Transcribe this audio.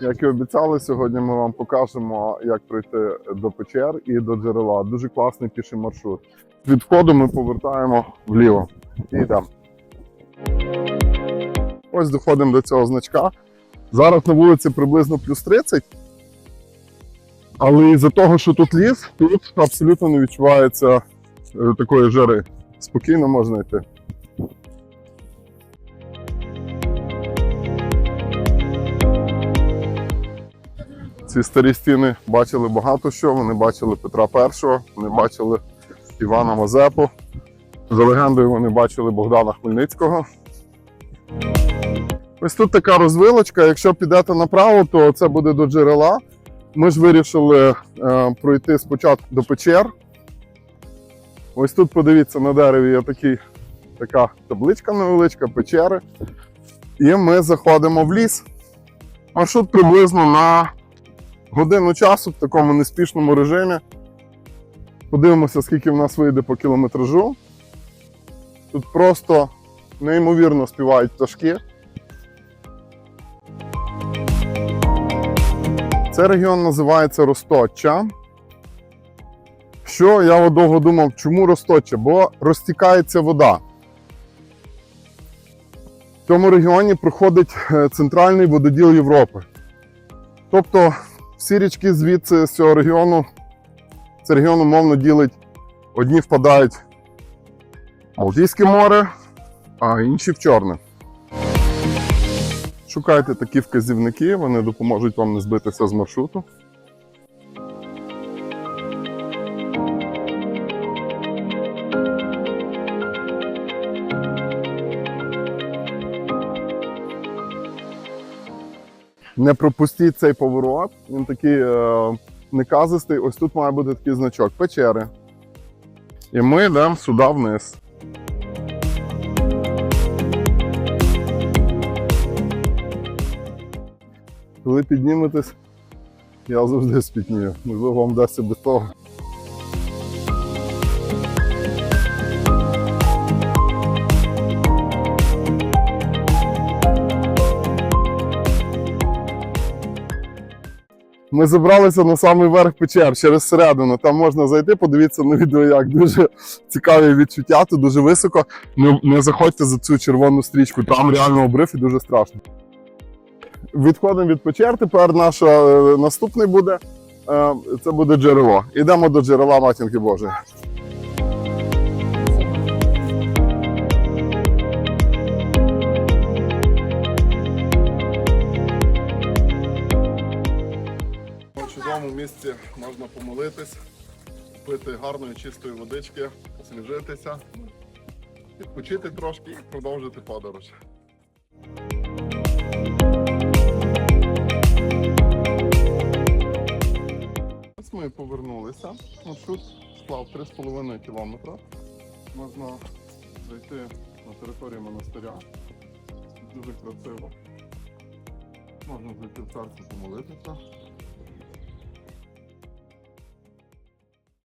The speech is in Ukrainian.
Як і обіцяли, сьогодні ми вам покажемо, як пройти до печер і до джерела. Дуже класний піший маршрут. Від входу ми повертаємо вліво і йдемо. Ось доходимо до цього значка. Зараз на вулиці приблизно плюс 30. Але із-за того, що тут ліс, тут абсолютно не відчувається е, такої жари. Спокійно можна йти. Ці старі стіни бачили багато що. Вони бачили Петра І, вони бачили Івана Мазепу. За легендою, вони бачили Богдана Хмельницького. Ось тут така розвилочка. Якщо підете направо, то це буде до джерела. Ми ж вирішили е, пройти спочатку до печер. Ось тут, подивіться, на дереві є такий, така табличка невеличка, печери. І ми заходимо в ліс. Маршрут приблизно на годину часу в такому неспішному режимі. Подивимося, скільки в нас вийде по кілометражу. Тут просто неймовірно співають пташки. Цей регіон називається Росточчя. Що я довго думав, чому Росточчя? Бо розтікається вода. В цьому регіоні проходить е, центральний вододіл Європи. Тобто всі річки звідси з цього регіону, це регіон умовно ділить, одні впадають в Балтійське море, а інші в Чорне. Шукайте такі вказівники, вони допоможуть вам не збитися з маршруту. Не пропустіть цей поворот. Він такий е, неказистий. Ось тут має бути такий значок печери. І ми йдемо сюди вниз. Коли підніметесь, я завжди спітнію. Можливо, вам вдасться без того. Ми зібралися на самий верх печер через середину. Там можна зайти, подивіться на відео, як дуже цікаві відчуття, тут дуже високо. Не, не заходьте за цю червону стрічку, там реально обрив і дуже страшно. Відходимо від печер. Тепер наш е, наступний буде. е, Це буде джерело. Ідемо до джерела матінки Божої. Чудовому місці можна помолитись, пити гарної чистої водички, освіжитися, відпочити трошки і продовжити подорож. Ось ми повернулися. Маршрут склав 3,5 кілометра. Можна зайти на територію монастиря. Дуже красиво. Можна зайти в церкву помолитися.